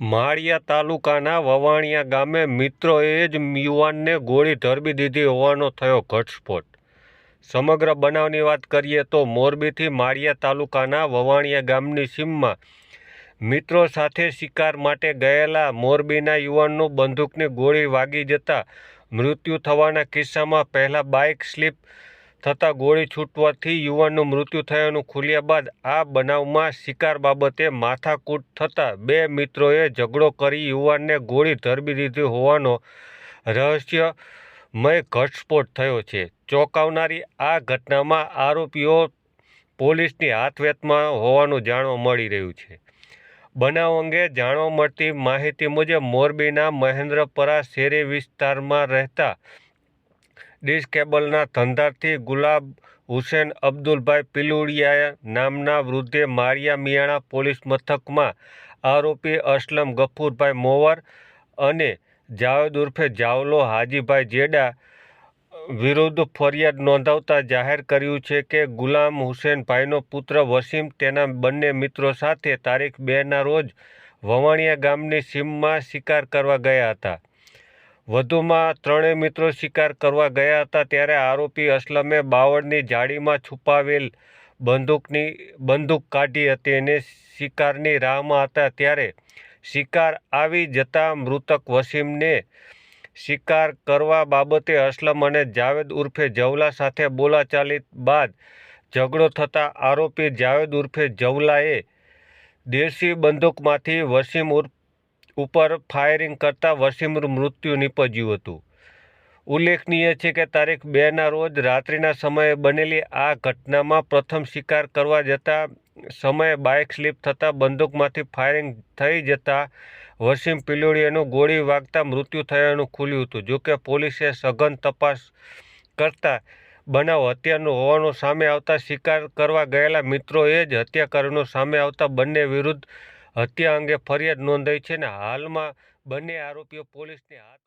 માળિયા તાલુકાના વવાણિયા ગામે મિત્રોએ જ યુવાનને ગોળી ધરબી દીધી હોવાનો થયો ઘટસ્ફોટ. સમગ્ર બનાવની વાત કરીએ તો મોરબીથી માળિયા તાલુકાના વવાણિયા ગામની સીમમાં મિત્રો સાથે શિકાર માટે ગયેલા મોરબીના યુવાનનું બંદૂકની ગોળી વાગી જતા મૃત્યુ થવાના કિસ્સામાં પહેલાં બાઇક સ્લીપ થતાં ગોળી છૂટવાથી યુવાનનું મૃત્યુ થયાનું ખુલ્યા બાદ આ બનાવમાં શિકાર બાબતે માથાકૂટ થતાં બે મિત્રોએ ઝઘડો કરી યુવાનને ગોળી ધરબી દીધી હોવાનો રહસ્યમય ઘટસ્ફોટ થયો છે. ચોંકાવનારી આ ઘટનામાં આરોપીઓ પોલીસની હાથવેતમાં હોવાનું જાણવા મળી રહ્યું છે. બનાવ અંગે જાણવા મળતી માહિતી મુજબ મોરબીના મહેન્દ્રપરા શેરી વિસ્તારમાં રહેતા ડીશ કેબલના ધંધાર્થી ગુલાબ હુસેન, અબ્દુલભાઈ પિલુડિયા નામના વૃદ્ધે મારિયા મિયાણા પોલીસ મથકમાં આરોપી અસલમ ગફુરભાઈ મોવર અને જાવેદ ઉર્ફે જાવલો હાજીભાઈ જેડા વિરુદ્ધ ફરિયાદ નોંધાવતા જાહેર કર્યું છે કે ગુલામ હુસેનભાઈનો પુત્ર વસીમ તેના બંને મિત્રો સાથે તારીખ બેના રોજ વવાણિયા ગામની સીમમાં શિકાર કરવા ગયા હતા. વધુમાં ત્રણેય મિત્રો શિકાર કરવા ગયા હતા ત્યારે આરોપી અસલમે બાવળની જાળીમાં છુપાવેલ બંદૂકની, બંદૂક કાઢી હતી અને શિકારની રાહમાં હતા. ત્યારે શિકાર આવી જતા મૃતક વસીમને શિકાર કરવા બાબતે અસલમ અને જાવેદ ઉર્ફે જવલા સાથે બોલાચાલી બાદ ઝઘડો થતાં આરોપી જાવેદ ઉર્ફે જવલાએ દેશી બંદૂકમાંથી વસીમ ઉપર ફાયરિંગ કરતાં વસીમનું મૃત્યુ નીપજ્યું હતું. ઉલ્લેખનીય છે કે તારીખ બેના રોજ રાત્રિના સમયે બનેલી આ ઘટનામાં પ્રથમ શિકાર કરવા જતાં સમયે બાઇક સ્લીપ થતાં બંદૂકમાંથી ફાયરિંગ થઈ જતાં વસીમ પિલોડિયાનું ગોળી વાગતા મૃત્યુ થયાનું ખુલ્યું હતું. જોકે પોલીસે સઘન તપાસ કરતા બનાવ હત્યાનું હોવાનું સામે આવતા શિકાર કરવા ગયેલા મિત્રોએ જ હત્યા કર્યાનું સામે આવતા બંને વિરુદ્ધ હત્યા અંગે ફરિયાદ નોંધાઈ છે અને હાલમાં બંને આરોપીઓ પોલીસને હાથ